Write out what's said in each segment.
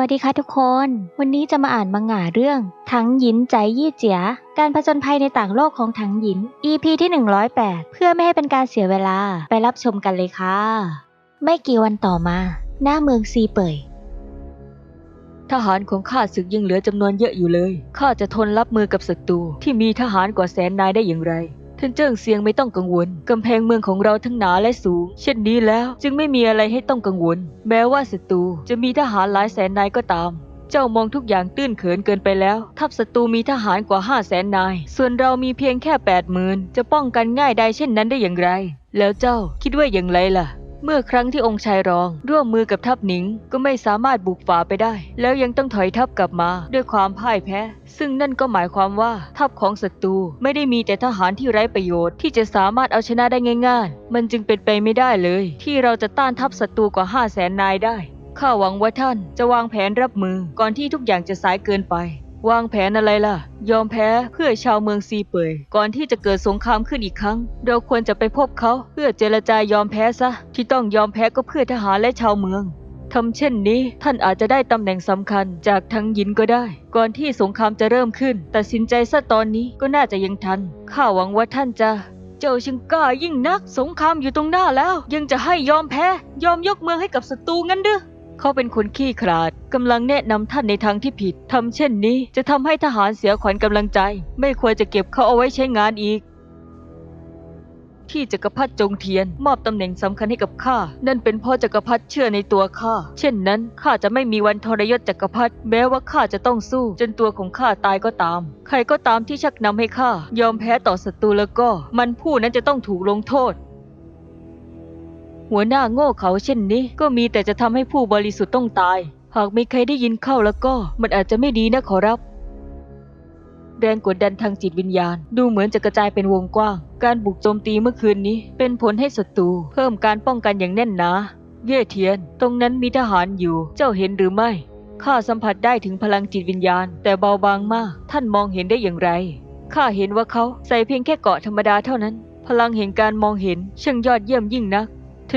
วัสดีค่ะทุกคน วันนี้จะมาอ่านมังงะเรื่อง ถังหยินใจยี่เจีย การผจญภัยในต่างโลกของถังหยิน EP ที่ 108 เพื่อไม่ให้เป็นการเสียเวลาไปรับชมกันเลยค่ะ ไม่กี่วันต่อมา หน้าเมืองซีเป่ยทหารของข้าศึกยังเหลือจำนวนเยอะอยู่เลย ข้าจะทนรับมือกับศัตรูที่มีทหารกว่าแสนนายได้อย่างไร ท่านเจิ้งเซียงไม่ต้องกังวล กำแพงเมืองของเราทั้งหนาและสูง เช่นนี้แล้วจึงไม่มีอะไรให้ต้องกังวล แม้ว่าศัตรูจะมีทหารหลายแสนนายก็ตาม เจ้ามองทุกอย่างตื้นเขินเกินไปแล้ว ทัพศัตรูมีทหารกว่าห้าแสนนาย ส่วนเรามีเพียงแค่แปดหมื่นจะป้องกันง่ายได้เช่นนั้นได้อย่างไร แล้วเจ้าคิดว่าอย่างไรล่ะ เมื่อครั้งที่องค์ชายรอง ร่วมมือกับทัพหนิง ก็ไม่สามารถบุกฝ่าไปได้ แล้วยังต้องถอยทัพกลับมาด้วยความพ่ายแพ้ ซึ่งนั่นก็หมายความว่าทัพของศัตรูไม่ได้มีแต่ทหารที่ไร้ประโยชน์ ที่จะสามารถเอาชนะได้ง่าย ๆ มันจึงเป็นไปไม่ได้เลย ที่เราจะต้านทัพศัตรูกว่า5 0 0แสนนายได้ข้าหวังว่าท่านจะวางแผนรับมือก่อนที่ทุกอย่างจะสายเกินไป วางแผนอะไรล่ะ ยอมแพ้เพื่อชาวเมืองซีเปยก่อนที่จะเกิดสงครามขึ้นอีกครั้ง เราควรจะไปพบเขาเพื่อเจรจายอมแพ้ซะ ที่ต้องยอมแพ้ก็เพื่อทหารและชาวเมืองทำเช่นนี้ท่านอาจจะได้ตำแหน่งสำคัญจากทั้งยินก็ได้ ก่อนที่สงครามจะเริ่มขึ้น ตัดสินใจซะตอนนี้ก็น่าจะยังทันข้าหวังว่าท่านจะเจ้าช่างกล้ายิ่งนัก สงครามอยู่ตรงหน้าแล้ว ยังจะให้ยอมแพ้ ยอมยกเมืองให้กับศัตรูงั้นหรือ เขาเป็นคนขี้ขลาดกำลังแนะนำท่านในทางที่ผิดทำเช่นนี้จะทำให้ทหารเสียขวัญกำลังใจ ไม่ควรจะเก็บเขาเอาไว้ใช้งานอีก ที่จักรพรรดิจงเทียน มอบตำแหน่งสำคัญให้กับข้านั่นเป็นเพราะจักรพรรดิเชื่อในตัวข้าเช่นนั้นข้าจะไม่มีวันทรยศจักรพรรดิแม้ว่าข้าจะต้องสู้ จนตัวของข้าตายก็ตาม ใครก็ตามที่ชักนำให้ข้ายอมแพ้ต่อศัตรูแล้วก็ มันผู้นั้นจะต้องถูกลงโทษ หัวหน้าโง่เขาเช่นนี้ ก็มีแต่จะทำให้ผู้บริสุทธิ์ต้องตาย หากมีใครได้ยินเข้าแล้วก็ มันอาจจะไม่ดีนะขอรับ แรงกดดันทางจิตวิญญาณ ดูเหมือนจะกระจายเป็นวงกว้าง การบุกโจมตีเมื่อคืนนี้ เป็นผลให้ศัตรูเพิ่มการป้องกันอย่างแน่นหนาเย่เทียน ตรงนั้นมีทหารอยู่ เจ้าเห็นหรือไม่ข้าสัมผัสได้ถึงพลังจิตวิญญาณ แต่เบาบางมาก ท่านมองเห็นได้อย่างไรข้าเห็นว่าเขาใส่เพียงแค่เกราะธรรมดาเท่านั้น พลังแห่งการมองเห็นช่างยอดเยี่ยมยิ่งนัก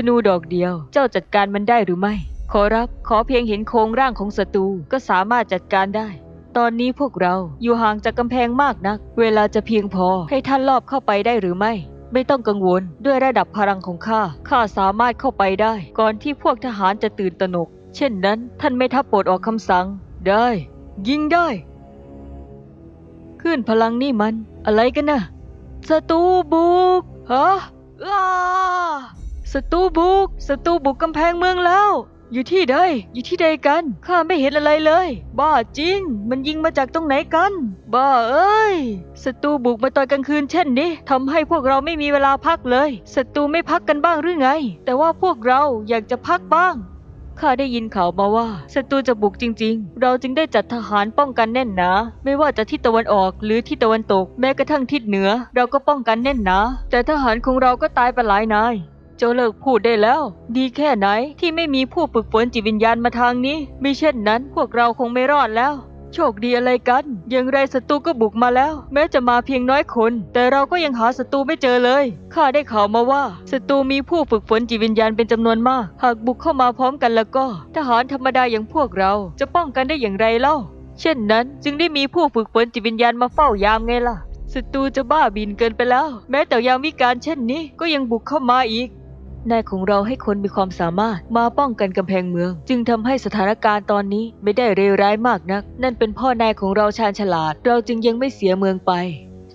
ธนูดอกเดียว เจ้าจัดการมันได้หรือไม่ ขอรับ ขอเพียงเห็นโครงร่างของศัตรูก็สามารถจัดการได้ ตอนนี้พวกเราอยู่ห่างจากกำแพงมากนัก เวลาจะเพียงพอให้ท่านลอบเข้าไปได้หรือไม่ ไม่ต้องกังวล ด้วยระดับพลังของข้า ข้าสามารถเข้าไปได้ ก่อนที่พวกทหารจะตื่นตระหนก เช่นนั้น ท่านไม่ทับโปรดออกคำสั่ง ได้ ยิงได้ ขึ้นพลังนี่มัน อะไรกันนะศัตรูบุกฮะอ้า ศัตรูบุกศัตรูบุกกำแพงเมืองแล้ว อยู่ที่ใด อยู่ที่ใดกัน ข้าไม่เห็นอะไรเลย บ้าจริง มันยิงมาจากตรงไหนกัน บ้าเอ้ย ศัตรูบุกมาตอนกลางคืนเช่นนี้ทำให้พวกเราไม่มีเวลาพักเลย ศัตรูไม่พักกันบ้างหรือไง แต่ว่าพวกเราอยากจะพักบ้างข้าได้ยินข่าวมาว่าศัตรูจะบุกจริง ๆ เราจึงได้จัดทหารป้องกันแน่นหนา ไม่ว่าจะทิศตะวันออกหรือทิศตะวันตก แม้กระทั่งทิศเหนือ เราก็ป้องกันแน่นหนา แต่ทหารของเราก็ตายไปหลายนาย เจ้าเลิกพูดได้แล้ว ดีแค่ไหนที่ไม่มีผู้ฝึกฝนจิตวิญญาณมาทางนี้มิเช่นนั้นพวกเราคงไม่รอดแล้ว โชคดีอะไรกัน อย่างไรศัตรูก็บุกมาแล้ว แม้จะมาเพียงน้อยคน แต่เราก็ยังหาศัตรูไม่เจอเลย ข้าได้ข่าวมาว่าศัตรูมีผู้ฝึกฝนจิตวิญญาณเป็นจำนวนมาก หากบุกเข้ามาพร้อมกันแล้วก็ ทหารธรรมดาอย่างพวกเราจะป้องกันได้อย่างไรเล่า เช่นนั้นจึงได้มีผู้ฝึกฝนจิตวิญญาณมาเฝ้ายามไงล่ะศัตรูจะบ้าบินเกินไปแล้ว แม้แต่ยามวิการเช่นนี้ก็ยังบุกเข้ามาอีก นายของเราให้คนมีความสามารถมาป้องกันกำแพงเมือง จึงทำให้สถานการณ์ตอนนี้ไม่ได้เลวร้ายมากนัก นั่นเป็นพ่อนายของเราชาญฉลาด เราจึงยังไม่เสียเมืองไป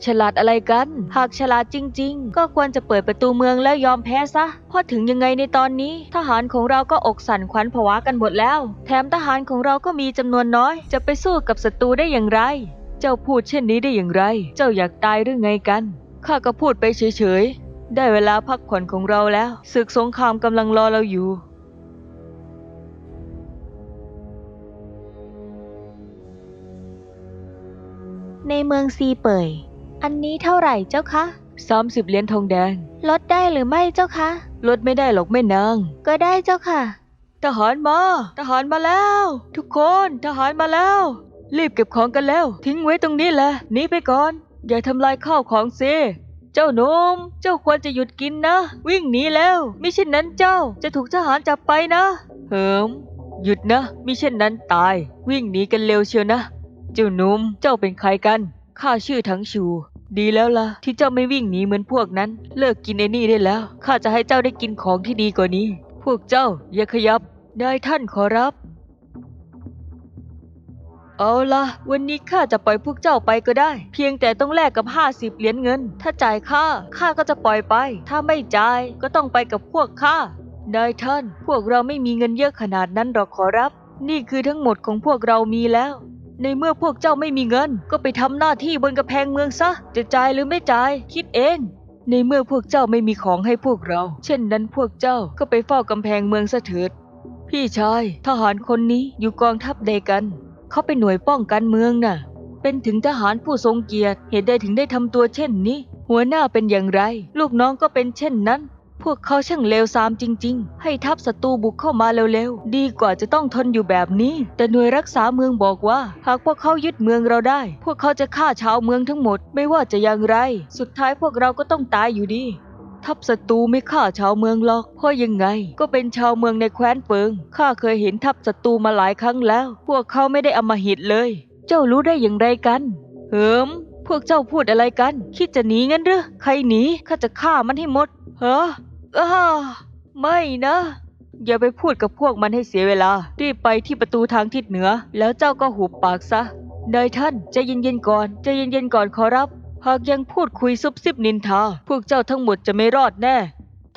ฉลาดอะไรกัน หากฉลาดจริง ๆ ก็ควรจะเปิดประตูเมืองแล้วยอมแพ้ซะเพราะถึงยังไงในตอนนี้ ทหารของเราก็อกสั่นขวัญผวากันหมดแล้ว แถมทหารของเราก็มีจำนวนน้อย จะไปสู้กับศัตรูได้อย่างไร เจ้าพูดเช่นนี้ได้อย่างไร เจ้าอยากตายหรือไงกันข้าก็พูดไปเฉยๆ ได้เวลาพักผ่อนของเราแล้ว ศึกสงครามกำลังรอเราอยู่ ในเมืองซีเป่ยอันนี้เท่าไหร่เจ้าคะ 30 เหรียญทองแดง ลดได้หรือไม่เจ้าคะ ลดไม่ได้หรอกแม่นาง ก็ได้เจ้าค่ะ ทหารมา ทหารมาแล้ว ทุกคน ทหารมาแล้ว รีบเก็บของกันแล้ว ทิ้งไว้ตรงนี้แหละหนีไปก่อน อย่าทำลายข้าวของเซ เจ้าหนุ่มเจ้าควรจะหยุดกินนะ วิ่งหนีแล้วมิเช่นนั้นเจ้าจะถูกทหารจับไปนะ เหิม หยุดนะมิเช่นนั้นตาย วิ่งหนีกันเร็วเชียวนะ เจ้าหนุ่มเจ้าเป็นใครกันข้าชื่อทั้งชู ดีแล้วล่ะ ที่เจ้าไม่วิ่งหนีเหมือนพวกนั้น เลิกกินไอ้นี่ได้แล้วข้าจะให้เจ้าได้กินของที่ดีกว่านี้ พวกเจ้าอย่าขยับ ได้ท่านขอรับ เอาละวันนี้ข้าจะปล่อยพวกเจ้าไปก็ได้ เพียงแต่ต้องแลกกับ 50 เหรียญเงิน ถ้าจ่ายค่าข้าก็จะปล่อยไป ถ้าไม่จ่ายก็ต้องไปกับพวกข้านายท่าน พวกเราไม่มีเงินเยอะขนาดนั้นหรอกขอรับ นี่คือทั้งหมดของพวกเรามีแล้ว ในเมื่อพวกเจ้าไม่มีเงิน ก็ไปทำหน้าที่บนกระแพงเมืองซะ จะจ่ายหรือไม่จ่าย คิดเอง ในเมื่อพวกเจ้าไม่มีของให้พวกเรา เช่นนั้นพวกเจ้าก็ไปเฝ้ากำแพงเมืองซะเถิด พี่ชาย ทหารคนนี้อยู่กองทัพใดกัน เขาเป็นหน่วยป้องกันเมืองน่ะ เป็นถึงทหารผู้ทรงเกียรติ เหตุใดถึงได้ทำตัวเช่นนี้ หัวหน้าเป็นอย่างไร ลูกน้องก็เป็นเช่นนั้น พวกเขาช่างเลวทรามจริง ๆ ให้ทัพศัตรูบุกเข้ามาเร็วๆ ดีกว่าจะต้องทนอยู่แบบนี้ แต่หน่วยรักษาเมืองบอกว่า หากพวกเขายึดเมืองเราได้ พวกเขาจะฆ่าชาวเมืองทั้งหมด ไม่ว่าจะอย่างไร สุดท้ายพวกเราก็ต้องตายอยู่ดี ทัพศัตรูไม่ฆ่าชาวเมืองหรอก เพราะยังไง ก็เป็นชาวเมืองในแคว้นเฟิง ข้าเคยเห็นทัพศัตรูมาหลายครั้งแล้ว พวกเขาไม่ได้อำมหิตเลย เจ้ารู้ได้อย่างไรกัน เหิม พวกเจ้าพูดอะไรกัน คิดจะหนีงั้นหรือ ใครหนี ข้าจะฆ่ามันให้หมดเฮ้ออ้าไม่นะ อย่าไปพูดกับพวกมันให้เสียเวลา รีบไปที่ประตูทางทิศเหนือ แล้วเจ้าก็หุบปากซะนายท่านใจเย็นๆก่อนใจเย็นๆก่อนขอรับ หากยังพูดคุยซุบซิบนินทา พวกเจ้าทั้งหมดจะไม่รอดแน่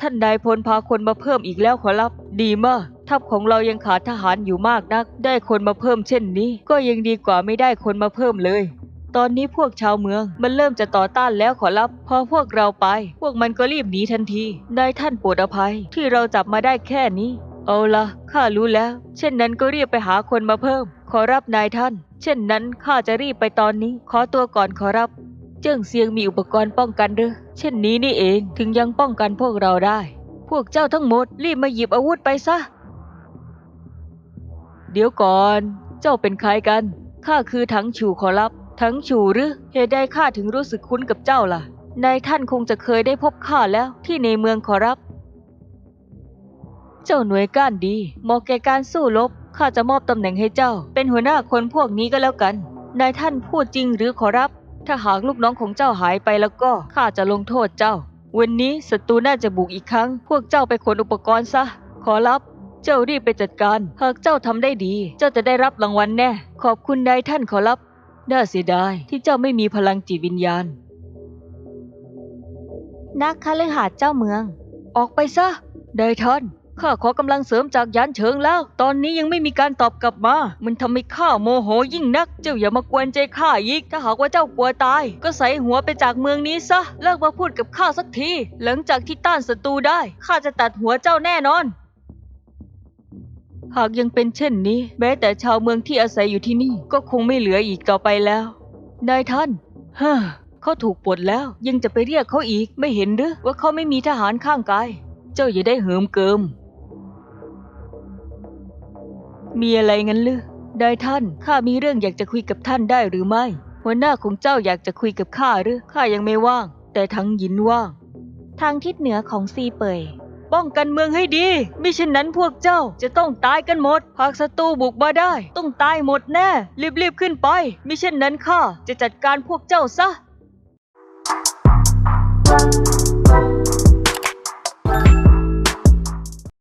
ท่านนายพลพาคนมาเพิ่มอีกแล้วขอรับ ดีมากทัพของเรายังขาดทหารอยู่มากนัก ได้คนมาเพิ่มเช่นนี้ ก็ยังดีกว่าไม่ได้คนมาเพิ่มเลย ตอนนี้พวกชาวเมืองมันเริ่มจะต่อต้านแล้วขอรับ พอพวกเราไป พวกมันก็รีบหนีทันทีนายท่านโปรดอภัยที่เราจับมาได้แค่นี้ เอาละข้ารู้แล้ว เช่นนั้นก็รีบไปหาคนมาเพิ่ม ขอรับนายท่าน เช่นนั้นข้าจะรีบไปตอนนี้ ขอตัวก่อนขอรับ เจิ้งเซียงมีอุปกรณ์ป้องกันหรือเช่นนี้นี่เองถึงยังป้องกันพวกเราได้ พวกเจ้าทั้งหมดรีบมาหยิบอาวุธไปซะ เดี๋ยวก่อน เจ้าเป็นใครกันข้าคือถังฉูขอรับถังฉูหรือเหตุใดข้าถึงรู้สึกคุ้นกับเจ้าล่ะนายท่านคงจะเคยได้พบข้าแล้วที่ในเมืองขอรับ เจ้าหน่วยก้านดีเหมาะแก่การสู้รบข้าจะมอบตำแหน่งให้เจ้า เป็นหัวหน้าคนพวกนี้ก็แล้วกันนายท่านพูดจริงหรือขอรับ ถ้าหากลูกน้องของเจ้าหายไปแล้วก็ข้าจะลงโทษเจ้า วันนี้ศัตรูน่าจะบุกอีกครั้ง พวกเจ้าไปขนอุปกรณ์ซะ ขอรับเจ้ารีบไปจัดการ หากเจ้าทำได้ดี เจ้าจะได้รับรางวัลแน่ ขอบคุณนายท่านขอรับ น่าเสียดายที่เจ้าไม่มีพลังจิตวิญญาณ นักคฤหาสน์เจ้าเมือง ออกไปซะนายท่าน ข้าขอกำลังเสริมจากยานเชิงแล้ว ตอนนี้ยังไม่มีการตอบกลับมา มันทำให้ข้าโมโหยิ่งนัก เจ้าอย่ามากวนใจข้าอีก ถ้าหากว่าเจ้ากลัวตาย ก็ใส่หัวไปจากเมืองนี้ซะ เลิกมาพูดกับข้าสักที หลังจากที่ต้านศัตรูได้ ข้าจะตัดหัวเจ้าแน่นอน หากยังเป็นเช่นนี้ แม้แต่ชาวเมืองที่อาศัยอยู่ที่นี่ ก็คงไม่เหลืออีกต่อไปแล้ว นายท่านเฮ้อเขาถูกปลดแล้ว ยังจะไปเรียกเขาอีก ไม่เห็นหรือว่าเขาไม่มีทหารข้างกาย เจ้าอย่าได้เหิมเกิม มีอะไรงั้นหรือได้ท่าน ข้ามีเรื่องอยากจะคุยกับท่านได้หรือไม่ หัวหน้าของเจ้าอยากจะคุยกับข้าหรือ ข้ายังไม่ว่าง แต่ทั้งหยินว่าง ทางทิศเหนือของซีเปยป้องกันเมืองให้ดีมิเช่นนั้นพวกเจ้าจะต้องตายกันหมด หากศัตรูบุกมาได้ ต้องตายหมดแน่ รีบๆขึ้นไปมิเช่นนั้นข้าจะจัดการพวกเจ้าซะ